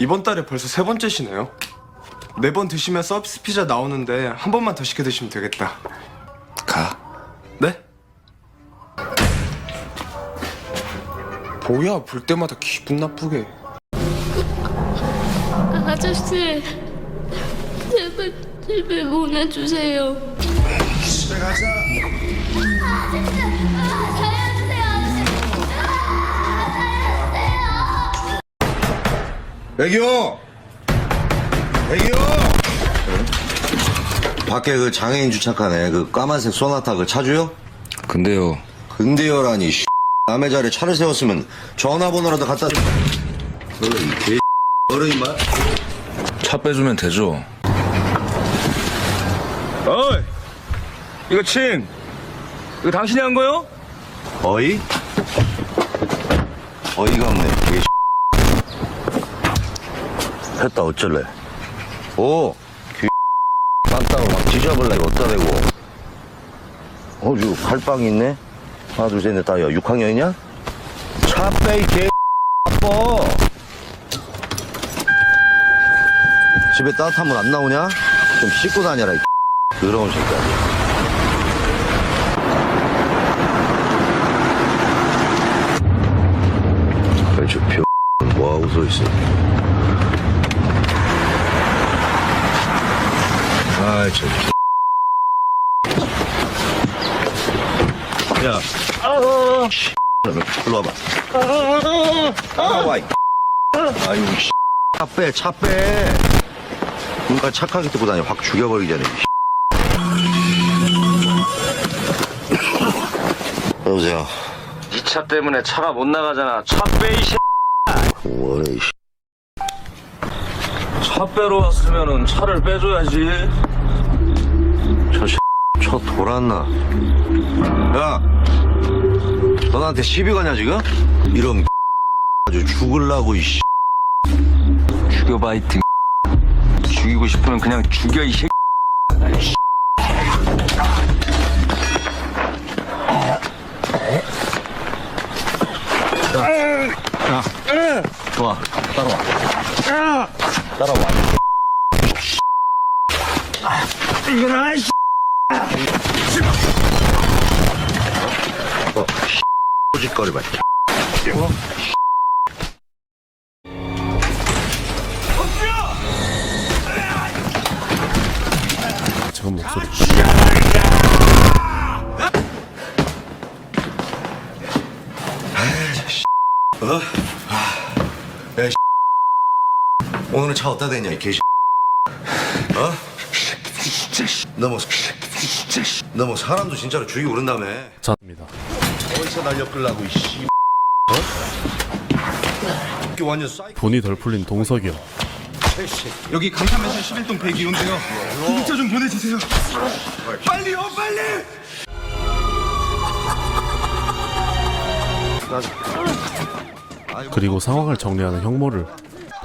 이번 달에 벌써 세 번째시네요. 네 번 드시면 서비스 피자 나오는데 한 번만 더 시켜 드시면 되겠다. 가. 네? 뭐야 볼 때마다 기분 나쁘게. 아저씨 제발 집에 보내주세요 집에 가자. 애기요! 애기요! 밖에 그 장애인 주차칸에 그 까만색 소나타 그 차주요? 근데요, 근데요라니 씨. 남의 자리에 차를 세웠으면 전화번호라도 갖다 줘. 너는 개 어른 임마? 차 빼주면 되죠. 어이! 이거 칭! 이거 당신이 한 거요? 어이? 어이가 없네 개 했다 어쩔래 오! 개 딴따로 막 뒤져볼래 이거 어디다 대고 어 저거 칼빵이 있네 하나 둘 셋 넷 다야 6학년이냐? 차 빼이 개 아빠 집에 따뜻한 물 안 나오냐? 좀 씻고 다녀라 이 더러운 새끼야 저 표, 뭐하고 서 있어? 아이, 저, 야. 씨, 일로 와봐. 나와, 이 아유, 씨. 차 빼, 차 빼. 누가 착하게 듣고 다니 확 죽여버리기 전에. 이 여보세요. 이차 때문에 차가 못 나가잖아. 차 빼, 이 새. 뭐래, 이 씨. 차 빼러 왔으면은 차를 빼줘야지. 저 씨, 저 돌았나? 야, 너 나한테 시비 거냐 지금? 이런 아주 죽을라고 이 씨. 죽여봐, 이 등. 죽이고 싶으면 그냥 죽여, 이 새. 좋아, 따라와. 따라와. 이거나 씨. 어, 꼬짓거리 봐. 지금 목소리. 야, 씨. 오늘은 차 어디다 대냐, 이 개씨. 어? 너 뭐, 너뭐 사람도 진짜로 죽이고 그런다며. 자입니다. 어디서 날려 끌라고, 이씨. 어? 이게 완전 사이코. 돈이 덜 풀린 동석이요. 여기 강남에서 11동 102호인데요. 구급차 좀 보내주세요. 빨리요, 빨리! 그리고 상황을 정리하는 형모를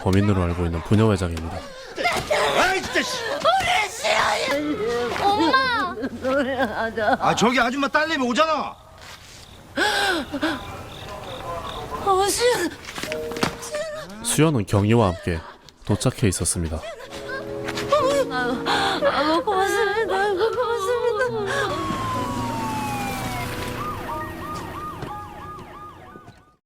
범인으로 알고 있는 부녀 회장입니다. 엄마 아, 저기 아줌마 딸내미 오잖아. 어신 수연은 경위와 함께 도착해 있었습니다.